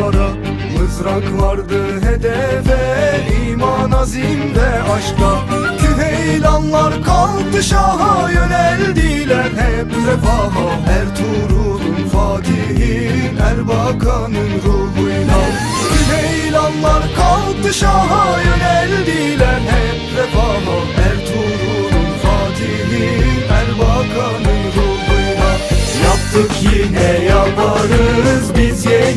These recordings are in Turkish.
tohumlara Mızrak vardı hedefe iman azim ve aşkta Küheylanlar kalktı şaha yöneldiler hep refaha. Ertuğrul'un Fatih'in Erbakan'ın ruhuyla. Küheylanlar kalktı şaha yöneldiler hep refaha. Ertuğrul'un Fatih'in Erbakan'ın ruhuyla. Yaptık yine yaparız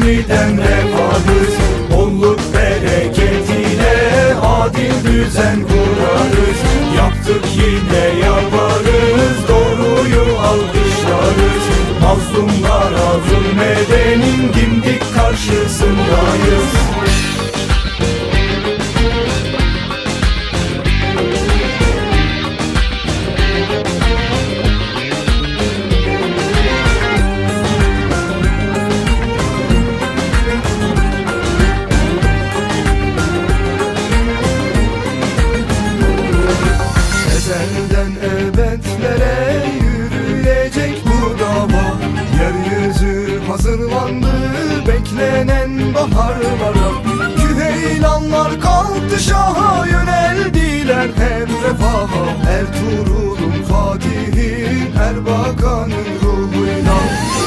biz yeniden refahız Bolluk bereketiyle adil düzen kurarız. Yaptık yine yaparız doğruyu alkışlarız. Mazlumlara zulmedenin dimdik karşısındayız beklenen baharlara Küheylanlar kalktı şaha yöneldiler hep refaha. Ertuğrul'un Fatih'in Erbakan'ın ruhuyla.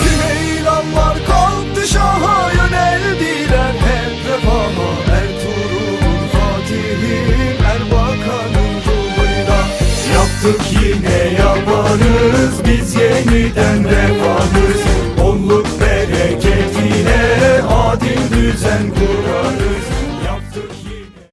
Küheylanlar kalktı şaha yöneldiler hep refaha. Ertuğrul'un Fatih'in Erbakan'ın ruhuyla. Yaptık yine yaparız biz yeniden refahız Bolluk bereketiyle adil düzen kur